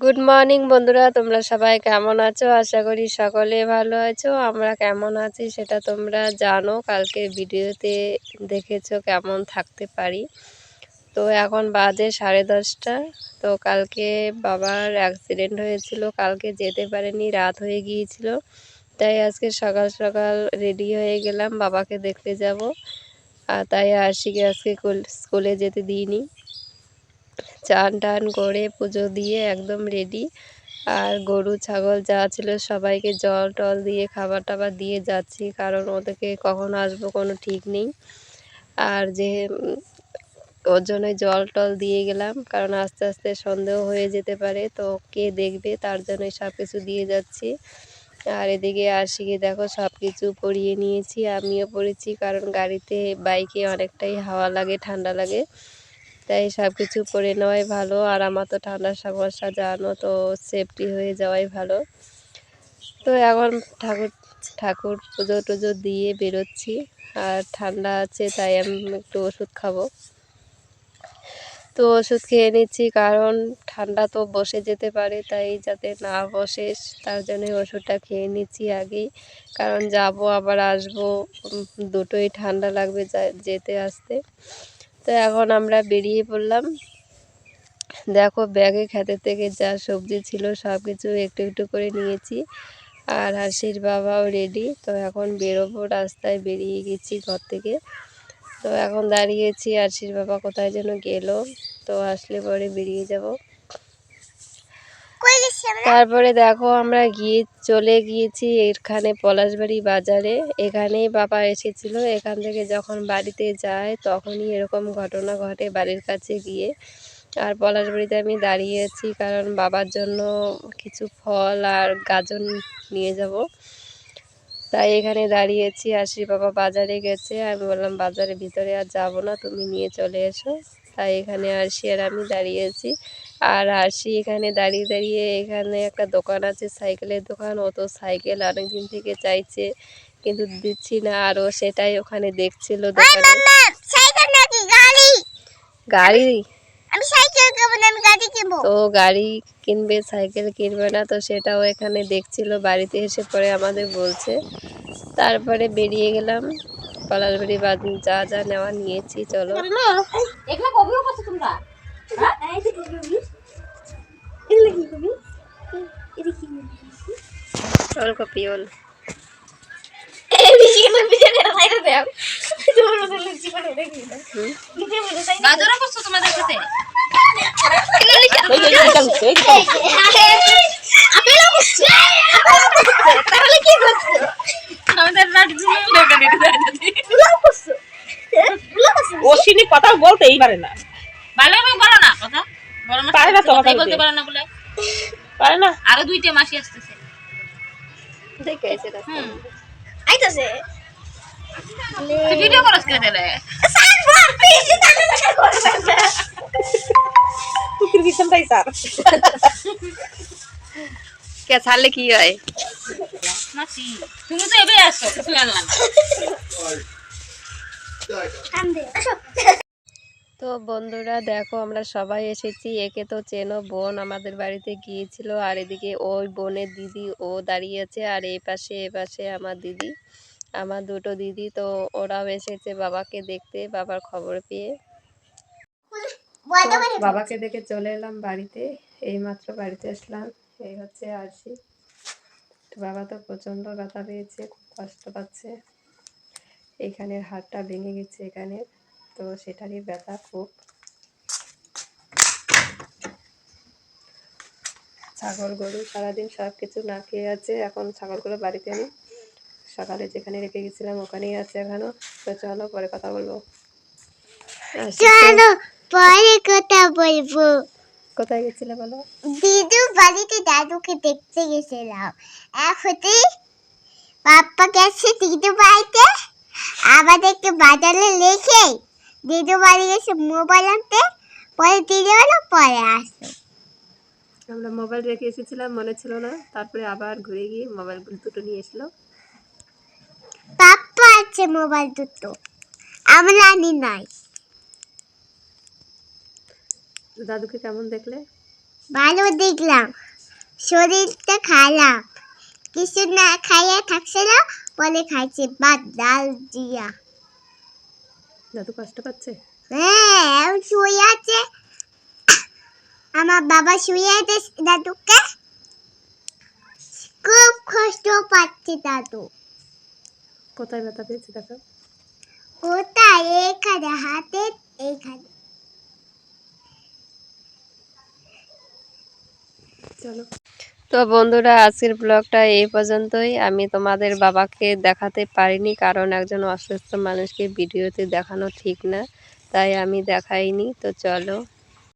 Good morning বন্ধুরা। তোমরা সবাই কেমন আছো? আশা করি সকলে ভালো আছো। আমরা কেমন আছি সেটা তোমরা জানো। কালকে ভিডিওতে দেখেছ কেমন থাকতে পারি। তো এখন বাজে সাড়ে দশটা। তো কালকে বাবার অ্যাক্সিডেন্ট হয়েছিল। কালকে যেতে পারেনি, রাত হয়ে গিয়েছিল। তাই আজকে সকাল সকাল রেডি হয়ে গেলাম। বাবাকে দেখতে যাব। আর তাই আশিকে আজকে স্কুলে যেতে দিইনি। চান টান করে পুজো দিয়ে একদম রেডি আর গরু, ছাগল যা ছিল সবাইকে জল টল দিয়ে খাবার টাবার দিয়ে যাচ্ছি, কারণ ওদেরকে কখন আসব কোনো ঠিক নেই। আর যে ওর জন্যই জল টল দিয়ে গেলাম, কারণ আস্তে আস্তে সন্দেহ হয়ে যেতে পারে, তো কে দেখবে তার জন্যই সব কিছু দিয়ে যাচ্ছি। আর এদিকে আশিকে দেখো সব কিছু পরিয়ে নিয়েছি, আমিও পরেছি, কারণ গাড়িতে, বাইকে অনেকটাই হাওয়া লাগে, ঠান্ডা লাগে। তাই সব কিছু করে নেওয়াই ভালো। আর আমার তো ঠান্ডার সমস্যা, জানো তো সেফটি হয়ে যাওয়াই ভালো। তো এখন ঠাকুর ঠাকুর পুজো টুজো দিয়ে বেরোচ্ছি। আর ঠান্ডা আছে, তাই আমি একটু ওষুধ খাব। তো ওষুধ খেয়ে নিচ্ছি, কারণ ঠান্ডা তো বসে যেতে পারে, তাই যাতে না বসে, তার জন্যই ওষুধটা খেয়ে নিচ্ছি আগেই। কারণ যাব, আবার আসব দুটোই ঠান্ডা লাগবে যেতে আসতে। তো এখন আমরা বেরিয়ে পড়লাম। দেখো ব্যাগে খেতে থেকে যা সবজি ছিল সব কিছু একটু একটু করে নিয়েছি। আর হাসির বাবাও রেডি তো এখন বেরোবো রাস্তায়, বেরিয়ে গেছি ঘর থেকে। তো এখন দাঁড়িয়েছি আরশির বাবা কোথায় যেন গেল, তো আসলে পরে বেরিয়ে যাব। তারপরে দেখো আমরা গিয়ে চলে গিয়েছি এখানে পলাশবাড়ি বাজারে। এখানেই বাবা এসেছিল, এখান থেকে যখন বাড়িতে যায় তখনই এরকম ঘটনা ঘটে বাড়ির কাছে গিয়ে। আর পলাশবাড়িতে আমি দাঁড়িয়ে আছি কারণ বাবার জন্য কিছু ফল আর গাজন নিয়ে যাব। তাই এখানে দাঁড়িয়েছি আসি বাবা বাজারে গেছে। আমি বললাম, বাজারের ভিতরে আর যাব না, তুমি নিয়ে চলে এসো। তাই এখানে আসি আর আমি দাঁড়িয়েছি আর আসি এখানে দাঁড়িয়ে দাঁড়িয়ে এখানে একটা দোকান আছে সাইকেলের দোকান। ও তো সাইকেল অনেকদিন থেকে চাইছে কিন্তু দিচ্ছি না। আরও সেটাই ওখানে দেখছিল দোকানে। গাড়ি। তো গাড়ি কিনবে সাইকেল কিনবে না তো সেটাও এখানে দেখছিল। বাড়িতে এসে পরে আমাদের বলছে। তারপরে বেরিয়ে গেলাম। পলাশবাড়ি যা যা নেওয়া নিয়েছি চলো। ওলকপি ওল তোমাদের সাথে? তাহলে কি করছ? আমাদের অশ্বিনী কথা বলতে এইবারে না। ভালোভাবে বলো না কথা। পারে না তো কথা বলতে। পারো না বলে। পারে না? আরও দুইটা মাসি আসতেছে। দেখে এসে হুম। আইতাছে। তুই ভিডিও করছ করে দিলে সাইবার পিসি তাহলে না। কুকুর বিছানটাই স্যার। কে ছাড়লে কি হয়? মাসি তুমি তো এবে আসছো কিছু জানলাম না। কান্দে আসো। তো বন্ধুরা দেখো আমরা সবাই এসেছি। একে তো চেনো বোন আমাদের বাড়িতে গিয়েছিল আর এদিকে ওই বোনের দিদি ও দাঁড়িয়ে আছে আর এই পাশে এ পাশে আমার দিদি আমার দুটো দিদি। তো ওরাও এসেছে বাবাকে দেখতে বাবার খবর পেয়ে। বাবাকে দেখে চলে এলাম বাড়িতে এইমাত্র বাড়িতে আসলাম এই হচ্ছে আরশি। তো বাবা তো প্রচণ্ড ব্যথা পেয়েছে খুব কষ্ট পাচ্ছে। এখানের হাড়টা ভেঙে গেছে এখানে তো সেটারই ব্যথা খুব। ছাগল গরু সারাদিন সব কিছু না খেয়ে আছে। এখন ছাগলগুলো বাড়িতে আনি সকালে যেখানে রেখে গেছিলাম ওখানেই আছে এখনও। তো চলো পরে কথা বলব। চলো পরে কথা বলব। কোথায় গেছিলে বলো? দিদু বাড়িতে দাদুকে দেখতে গেছিলাম। এখনই পাপ্পা গেছে দিদু বাড়িতে। আমাদেরকে বাজারে লেখে দিদু বাড়ি গেছে মোবাইল আনতে পরে দিদি হলো পরে আসো। আমরা মোবাইল রেখে এসেছিলাম মনে ছিল না। তারপরে আবার ঘুরে গিয়ে মোবাইল দুটো নিয়ে এসলো। পাপ্পা আছে মোবাইল দুটো। আমরা আনি নাই। দাদুকে কেমন দেখলে? ভালো দেখলাম। শরীরটা খারাপ। কিছু না খাইয়ে থাকছিল বলে খাইছে ভাত ডাল দিয়া দাদু কষ্ট পাচ্ছে? হ্যাঁ শুয়ে আছে। আমার বাবা শুয়ে আছে দাদুকে। খুব কষ্ট পাচ্ছে দাদু। কোথায় ব্যথা পেয়েছে দেখো। কোথায়? এখানে হাতে এখানে। চলো। তো বন্ধুরা, আজকের ব্লগটা এই পর্যন্তই। আমি তোমাদের বাবাকে দেখাতে পারিনি কারণ একজন অসুস্থ মানুষকে ভিডিওতে দেখানো ঠিক না, তাই আমি দেখাইনি। তো চলো।